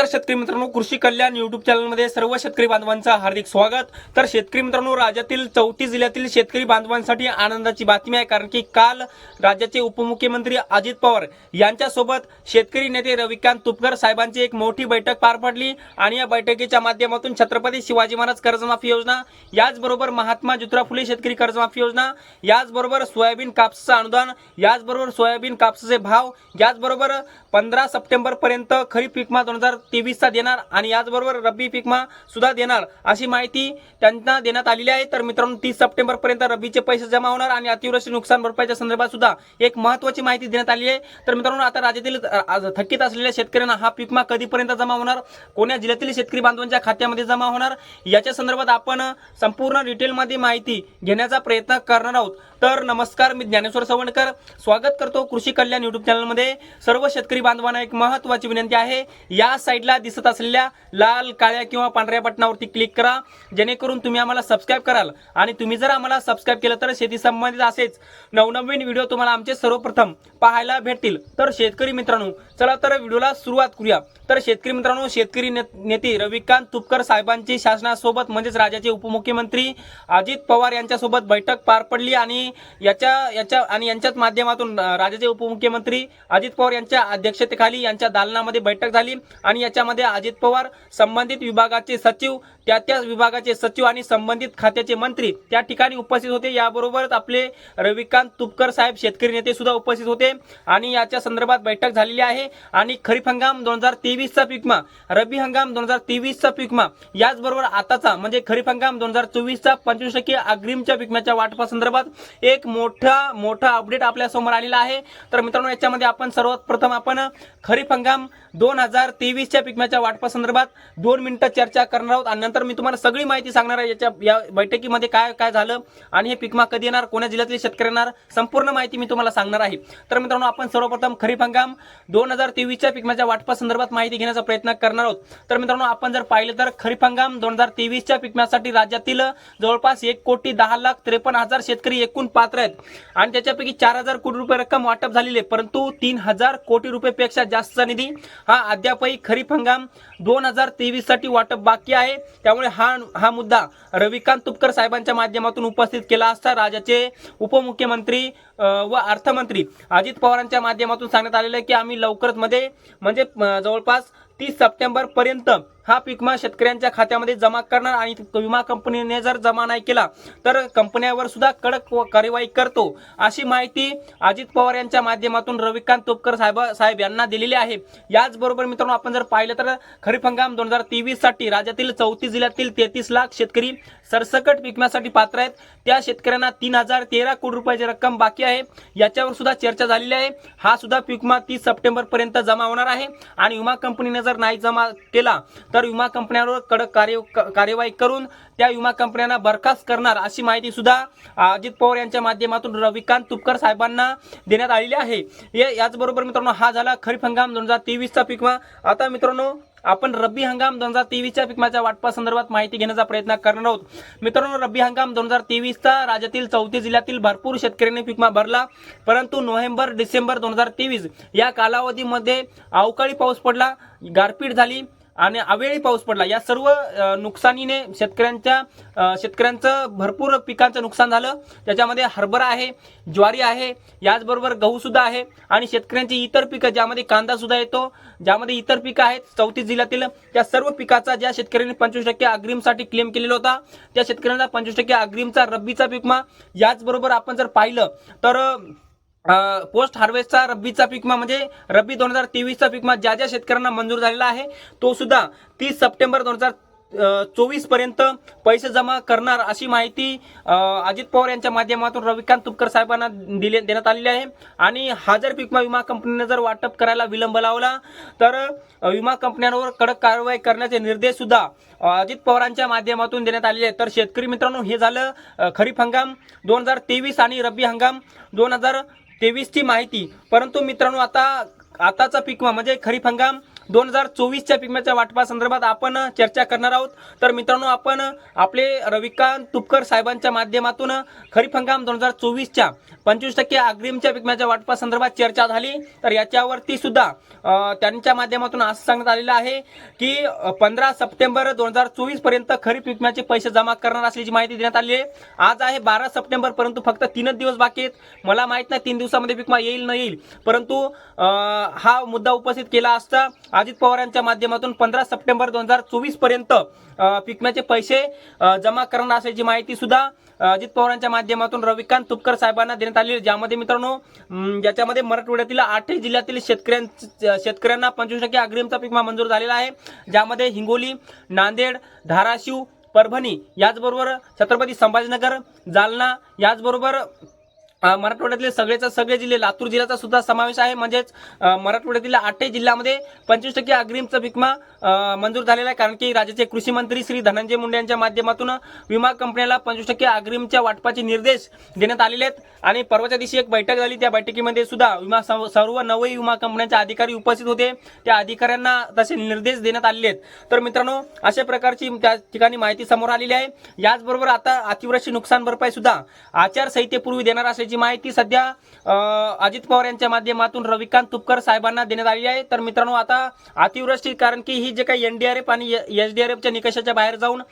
तर शेतकरी मित्रांनो कृषी कल्याण युट्यूब चॅनलमध्ये सर्व शेतकरी बांधवांचं हार्दिक स्वागत. तर शेतकरी मित्रांनो राज्यातील चौतीस जिल्ह्यातील शेतकरी बांधवांसाठी आनंदाची बातमी आहे कारण की काल राज्याचे उपमुख्यमंत्री अजित पवार यांच्यासोबत शेतकरी नेते रविकांत तुपकर साहेबांची एक मोठी बैठक पार पडली आणि या बैठकीच्या माध्यमातून छत्रपती शिवाजी महाराज कर्जमाफी योजना याचबरोबर महात्मा ज्योतिराव फुले शेतकरी कर्जमाफी योजना याचबरोबर सोयाबीन कापसाचं अनुदान याचबरोबर सोयाबीन कापसाचे भाव याचबरोबर पंधरा सप्टेंबर पर्यंत खरीप पीकमा दोन हजार तेवीसचा देणार आणि याचबरोबर रब्बी पिकमा सुद्धा देणार अशी माहिती त्यांना देण्यात आलेली आहे. तर मित्रांनो तीस सप्टेंबर पर्यंत रब्बीचे पैसे जमा होणार आणि अतिवृष्टी नुकसान भरपाईच्या संदर्भात सुद्धा एक महत्वाची माहिती देण्यात आली आहे. तर मित्रांनो आता राज्यातील आज थकीत असलेल्या शेतकऱ्यांना हा पीकमा कधीपर्यंत जमा होणार? कोण्या जिल्ह्यातील शेतकरी बांधवांच्या खात्यामध्ये जमा होणार? याच्या संदर्भात आपण संपूर्ण डिटेलमध्ये माहिती घेण्याचा प्रयत्न करणार आहोत. तर नमस्कार मी ज्ञानेश्वर सवणकर. स्वागत करतो कृषी कल्याण युट्यूब चॅनलमध्ये सर्व शेतकरी बांधवांना एक महत्त्वाची विनंती आहे. या साईडला दिसत असलेल्या लाल काळ्या किंवा पांढऱ्या बटनावरती क्लिक करा. जेणेकरून तुम्ही आम्हाला सबस्क्राईब कराल. आणि तुम्ही जर आम्हाला सबस्क्राईब केलं तर शेती संबंधित असेच नवनवीन व्हिडिओ तुम्हाला आमचे सर्वप्रथम पाहायला भेटतील. तर शेतकरी मित्रांनो चला तर व्हिडिओला सुरुवात करूया. तर शेतकरी मित्रांनो शेतकरी ने- नेते रविकांत तुपकर साहेबांची शासनासोबत म्हणजेच राज्याचे उपमुख्यमंत्री अजित पवार यांच्यासोबत बैठक पार पडली आणि याच्या याच्या आणि यांच्याच माध्यमातून राज्याचे उपमुख्यमंत्री अजित पवार यांच्या अध्यक्षतेखाली यांच्या दालनामध्ये बैठक झाली. आणि याच्यामध्ये अजित पवार संबंधित विभागाचे सचिव त्या त्या विभागाचे सचिव आणि संबंधित खात्याचे मंत्री त्या ठिकाणी उपस्थित होते. याबरोबरच आपले रविकांत तुपकर साहेब शेतकरी नेते सुद्धा उपस्थित होते. आणि याच्या संदर्भात बैठक झालेली आहे. आणि खरीप हंगाम दोन हजार तेवीसचा पिकमा रब्बी हंगाम दोन हजार तेवीसचा पिकमा याचबरोबर आताचा म्हणजे खरीप हंगाम दोन हजार चोवीसचा पंचवीस टक्के अग्रिमच्या पिकम्याच्या वाटपासंदर्भात एक मोठा मोठा अपडेट आपल्यासमोर आलेला आहे. तर मित्रांनो याच्यामध्ये आपण सर्वात प्रथम आपण खरीप हंगाम दोन हजार तेवीसच्या पिकम्याच्या वाटपासंदर्भात दोन मिनिटं चर्चा करणार आहोत. आणि नंतर मी तुम्हाला सगळी माहिती सांगणार आहे याच्या या बैठकीमध्ये काय काय झालं आणि हे पिकमा कधी येणार कोण्या जिल्ह्यातले शेतकरी येणार संपूर्ण माहिती मी तुम्हाला सांगणार आहे. तर मित्रांनो आपण सर्वप्रथम खरीप हंगाम दोन हजार तेवीसच्या पिकम्याच्या वाटपासंदर्भात माहिती घेण्याचा प्रयत्न करणार आहोत. तर मित्रांनो आपण जर पाहिलं तर खरीप हंगाम दोन हजार तेवीसच्या पिकम्यासाठी राज्यातील जवळपास एक कोटी दहा लाख त्रेपन्न हजार शेतकरी एकूण पात्र आहेत. आणि त्याच्यापैकी चार हजार कोटी रुपये रक्कम वाटप झालेली आहे. परंतु तीन हजार कोटी रुपयेपेक्षा जास्तचा निधी हा अद्यापही खरीप हंगाम दोन हजार तेवीससाठी वाटप बाकी आहे. त्यामुळे हा हा मुद्दा रविकांत तुपकर साहेबांच्या माध्यमातून उपस्थित केला असता राज्याचे उपमुख्यमंत्री व अर्थमंत्री अजित पवारांच्या माध्यमातून सांगण्यात आलेलं आहे की आम्ही लवकरच मध्ये म्हणजे जवळपास तीस सप्टेंबर पर्यंत हा पीकमा शेतकऱ्यांच्या खात्यामध्ये जमा करणार आणि विमा कंपनीने जर जमा नाही केला तर कंपन्यावर सुद्धा कडक व- कार्यवाही करतो. अशी माहिती अजित पवार यांच्या माध्यमातून रविकांत तोपकर साहेब साहेब यांना दिलेली आहे. याचबरोबर मित्रांनो आपण जर पाहिलं तर खरीप हंगाम दोन हजार तेवीससाठी राज्यातील चौतीस जिल्ह्यातील तेहतीस लाख शेतकरी सरसकट विकण्यासाठी पात्र आहेत. त्या शेतकऱ्यांना तीन हजार तेरा कोटी रुपयाची रक्कम बाकी आहे. याच्यावर सुद्धा चर्चा झालेली आहे. हा सुद्धा पीकमा तीस सप्टेंबर पर्यंत जमा होणार आहे. आणि विमा कंपनीने जर नाही जमा केला तर विमा कंपन्यांवर कडक कार्य कार्यवाही करून त्या विमा कंपन्यांना बरखास्त करणार अशी माहिती सुद्धा अजित पवार यांच्या माध्यमातून रविकांत तुपकर साहेबांना देण्यात आलेली आहे. याचबरोबर मित्रांनो हा झाला खरीप हंगाम दोन हजार तेवीसचा पिकमा आता मित्रांनो आपण रब्बी हंगाम दोन हजार तेवीसच्या पिकमाच्या वाटपासंदर्भात माहिती घेण्याचा प्रयत्न करणार आहोत. मित्रांनो रब्बी हंगाम दोन हजार तेवीसचा राज्यातील चौथी जिल्ह्यातील भरपूर शेतकऱ्यांनी पिकमा भरला. परंतु नोव्हेंबर डिसेंबर दोन हजार तेवीस या कालावधीमध्ये अवकाळी पाऊस पडला गारपीट झाली. आणि अवेळी पाऊस पडला. या सर्व नुकसानीने शेतकऱ्यांच्या शेतकऱ्यांचं भरपूर पिकांचं नुकसान झालं. त्याच्यामध्ये हरभरा आहे ज्वारी आहे याचबरोबर गहूसुद्धा आहे आणि शेतकऱ्यांची इतर पिकं ज्यामध्ये कांदासुद्धा येतो ज्यामध्ये इतर पिकं आहेत चौतीस जिल्ह्यातील त्या सर्व पिकाचा ज्या शेतकऱ्यांनी पंचवीस टक्के अग्रिमसाठी क्लेम केलेला होता त्या शेतकऱ्यांना पंचवीस टक्के अग्रिमचा रब्बीचा पिकमा याचबरोबर आपण जर पाहिलं तर पोस्ट हार्वेस्टचा रब्बीचा पीकमा म्हणजे रब्बी दोन हजार तेवीसचा पीकमा ज्या ज्या शेतकऱ्यांना मंजूर झालेला आहे तो सुद्धा तीस सप्टेंबर दोन हजार चोवीसपर्यंत पैसे जमा करणार अशी माहिती अजित पवार यांच्या माध्यमातून रविकांत तुपकर साहेबांना दिले देण्यात आलेली आहे. आणि हा जर पीकमा विमा कंपनीने जर वाटप करायला विलंब लावला तर विमा कंपन्यांवर कडक कारवाई करण्याचे निर्देश सुद्धा अजित पवारांच्या माध्यमातून देण्यात आलेले आहेत. तर शेतकरी मित्रांनो हे झालं खरीप हंगाम दोन हजार तेवीस आणि रब्बी हंगाम दोन हजार तेवीसची माहिती. परंतु मित्रांनो आता आताचा पिकवा म्हणजे खरीप हंगाम दोन हजार चोवीसच्या पिकम्याच्या वाटपासंदर्भात आपण चर्चा करणार आहोत. तर मित्रांनो आपण आपले रविकांत तुपकर साहेबांच्या माध्यमातून खरीप हंगाम दोन हजार चोवीसच्या पंचवीस टक्के अग्रिमच्या पिकम्याच्या वाटपासंदर्भात चर्चा झाली. तर याच्यावरती सुद्धा त्यांच्या माध्यमातून असं सांगण्यात आलेलं आहे की पंधरा सप्टेंबर दोन हजार चोवीसपर्यंत खरीप विम्याचे पैसे जमा करणार असल्याची माहिती देण्यात आली आहे. आज आहे बारा सप्टेंबर परंतु फक्त तीनच दिवस बाकी आहेत. मला माहीत नाही तीन दिवसामध्ये विकमा येईल न येईल. परंतु हा मुद्दा उपस्थित केला असता अजित पवारांच्या माध्यमातून पंधरा सप्टेंबर दोन हजार चोवीसपर्यंत पिकम्याचे पैसे जमा करणार असल्याची माहिती सुद्धा अजित पवारांच्या माध्यमातून रविकांत तुपकर साहेबांना देण्यात आली ज्यामध्ये मित्रांनो ज्याच्यामध्ये मराठवाड्यातील आठही जिल्ह्यातील शेतकऱ्यां शेतकऱ्यांना पंचवीस टक्के अग्रिमचा पीक मंजूर झालेला आहे. ज्यामध्ये हिंगोली नांदेड धाराशिव परभणी याचबरोबर छत्रपती संभाजीनगर जालना याचबरोबर मराठवाड्यातले सगळेचा सगळे जिल्हे लातूर जिल्ह्याचा सुद्धा समावेश आहे. म्हणजेच मराठवाड्यातील आठही जिल्ह्यामध्ये पंचवीस टक्के अग्रिमचा विमा मंजूर झालेला आहे. कारण की राज्याचे कृषी मंत्री श्री धनंजय मुंडे यांच्या माध्यमातून विमा कंपन्याला पंचवीस टक्के अग्रिमच्या वाटपाचे निर्देश देण्यात आलेले आहेत. आणि परवाच्या दिवशी एक बैठक झाली. त्या बैठकीमध्ये सुद्धा विमा सर्व सर्व नवही विमा कंपन्यांचे अधिकारी उपस्थित होते. त्या अधिकाऱ्यांना तसे निर्देश देण्यात आलेले आहेत. तर मित्रांनो अशा प्रकारची त्या ठिकाणी माहिती समोर आलेली आहे. याचबरोबर आता अतिवृष्टी नुकसान भरपाई सुद्धा आचारसंहितेपूर्वी देणार असल्याची माहिती सध्या अजित पवार यांच्या माध्यमातून रविकांत तुपकर साहेबांना देण्यात आली आहे. तर मित्रांनो आता अतिवृष्टी कारण की ही जे काही एनडीआरएफ आणि एसडीआरएफच्या निकषाच्या बाहेर जाऊन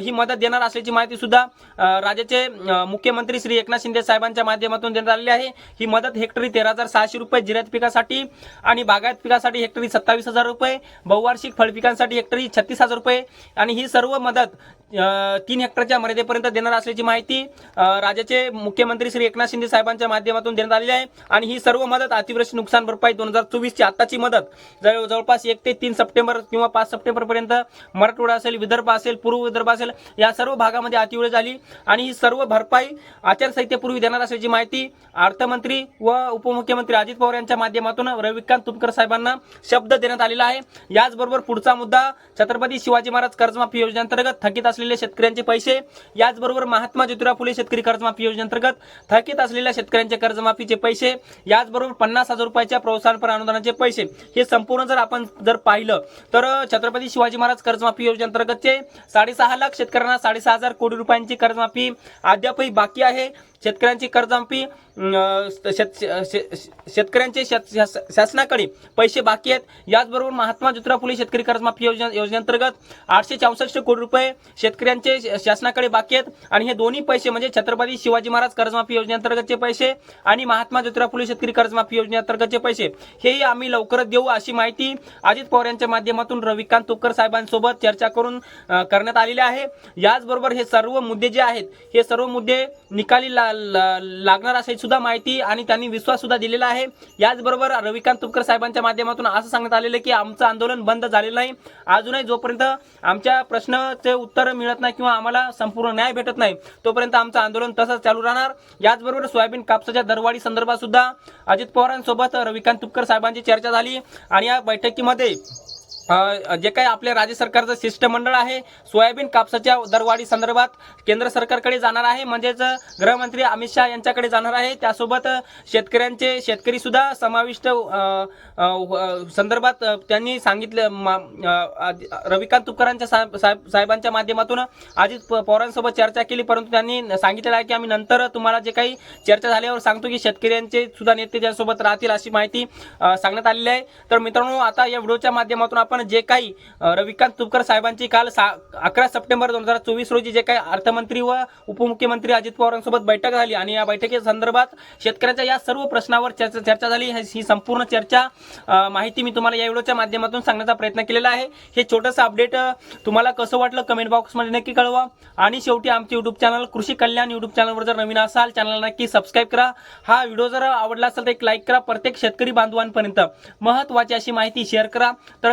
ही मदत देणार असल्याची माहिती सुद्धा राज्याचे मुख्यमंत्री श्री एकनाथ शिंदे साहेबांच्या माध्यमातून देण्यात आलेली आहे. ही मदत हेक्टरी तेरा हजार सहाशे रुपये जिरायत पिकासाठी आणि बागायत पिकासाठी हेक्टरी सत्तावीस हजार रुपये बहुवार्षिक फळ पिकांसाठी हेक्टरी छत्तीस हजार रुपये आणि ही सर्व मदत तीन हेक्टरच्या मर्यादेपर्यंत देणार असल्याची माहिती राज्याचे मुख्यमंत्री श्री एकनाथ शिंदे साहेबांच्या माध्यमातून देण्यात आलेली आहे. आणि ही सर्व मदत अतिवृष्टी नुकसान भरपाई दोन हजार चोवीसची आत्ताची मदत जवळ जवळपास एक ते तीन सप्टेंबर किंवा पाच सप्टेंबरपर्यंत मराठवाडा असेल विदर्भ असेल पूर्व विदर्भ असेल या सर्व भागामध्ये अतिवृष्टी झाली. आणि ही सर्व भरपाई आचारसंहितेपूर्वी देणार असल्याची माहिती अर्थमंत्री व उपमुख्यमंत्री अजित पवार यांच्या माध्यमातून रविकांत तुपकर साहेबांना शब्द देण्यात आलेला आहे. याचबरोबर पुढचा मुद्दा छत्रपती शिवाजी महाराज कर्जमाफी योजनेअंतर्गत थकीत असलेल्या शेतकऱ्यांचे पैसे याचबरोबर महात्मा ज्योतिराव फुले शेतकरी कर्जमाफी योजनेअंतर्गत थकीत असलेल्या शेतकऱ्यांचे कर्जमाफीचे पैसे याचबरोबर पन्नास हजार रुपयाच्या प्रोत्साहनपर अनुदानाचे पैसे हे संपूर्ण जर आपण जर पाहिलं तर छत्रपती शिवाजी महाराज कर्जमाफी योजनेअंतर्गतचे साडेसहा लाख शेतकऱ्यांना साडेसहा हजार कोटी रुपयांची कर्जमाफी अद्यापही बाकी आहे. शेतकऱ्यांची कर्जमाफी शेत- शे- शेतकऱ्यांचे शेत- शास- शासनाकडे पैसे बाकी आहेत. याचबरोबर महात्मा ज्योतिराव फुले शेतकरी कर्जमाफी योजना योजनेअंतर्गत आठशे चौसष्ट कोटी रुपये शेतकऱ्यांचे श- शासनाकडे बाकी आहेत. आणि हे दोन्ही पैसे म्हणजे छत्रपती शिवाजी महाराज कर्जमाफी योजनेअंतर्गतचे पैसे आणि महात्मा ज्योतिराव फुले शेतकरी कर्जमाफी योजनेअंतर्गतचे पैसे. हेही आम्ही लवकरच देऊ अशी माहिती अजित पवार यांच्या माध्यमातून रविकांत तुपकर साहेबांसोबत चर्चा करून करण्यात आलेली आहे. याचबरोबर हे सर्व मुद्दे जे आहेत हे सर्व मुद्दे निकाली ला- ला- लागणार असे सुद्धा माहिती आणि त्यांनी विश्वास सुद्धा दिलेला आहे. याचबरोबर रविकांत तुपकर साहेबांच्या माध्यमातून असं सांगण्यात आलेलं की आमचं आंदोलन बंद झालेलं नाही. अजूनही जोपर्यंत आमच्या प्रश्नाचे उत्तर मिळत नाही किंवा आम्हाला संपूर्ण न्याय भेटत नाही तोपर्यंत आमचं आंदोलन तसंच चालू राहणार. याचबरोबर सोयाबीन कापसाच्या दरवाढी संदर्भात सुद्धा अजित पवारांसोबत रविकांत तुपकर साहेबांची चर्चा झाली आणि या बैठकीमध्ये जे काही आपल्या राज्य सरकारचं शिष्टमंडळ आहे सोयाबीन कापसाच्या दरवाढी संदर्भात केंद्र सरकारकडे जाणार आहे. म्हणजेच गृहमंत्री अमित शहा यांच्याकडे जाणार आहे. त्यासोबत शेतकऱ्यांचे शेतकरी सुद्धा समाविष्ट संदर्भात त्यांनी सांगितलं रविकांत तुपकरांच्या साहेब साहेब- साहेबांच्या माध्यमातून अजित प- पवारांसोबत चर्चा केली. परंतु त्यांनी सांगितलेलं आहे की आम्ही नंतर तुम्हाला जे काही चर्चा झाल्यावर सांगतो की शेतकऱ्यांचे सुद्धा नेते त्यासोबत राहतील अशी माहिती सांगण्यात आलेली आहे. तर मित्रांनो आता या व्हिडिओच्या माध्यमातून आपण जे काही रविकांत तुपकर साहेबांची काल सा अकरा सप्टेंबर दोन हजार चोवीस रोजी जे काही अर्थमंत्री व उपमुख्यमंत्री अजित पवारांसोबत बैठक झाली आणि या बैठकीच्या संदर्भात शेतकऱ्यांच्या या सर्व प्रश्नावर चर्चा चर्चा झाली. ही संपूर्ण चर्चा माहिती मी तुम्हाला या व्हिडिओच्या माध्यमातून सांगण्याचा प्रयत्न केलेला आहे. हे छोटंसं अपडेट तुम्हाला कसं वाटलं कमेंट बॉक्समध्ये नक्की कळवा. आणि शेवटी आमचे युट्यूब चॅनल कृषी कल्याण युट्यूब चॅनलवर जर नवीन असाल चॅनलला नक्की सबस्क्राईब करा. हा व्हिडिओ जर आवडला असेल तर एक लाईक करा. प्रत्येक शेतकरी बांधवांपर्यंत महत्त्वाची अशी माहिती शेअर करा. तर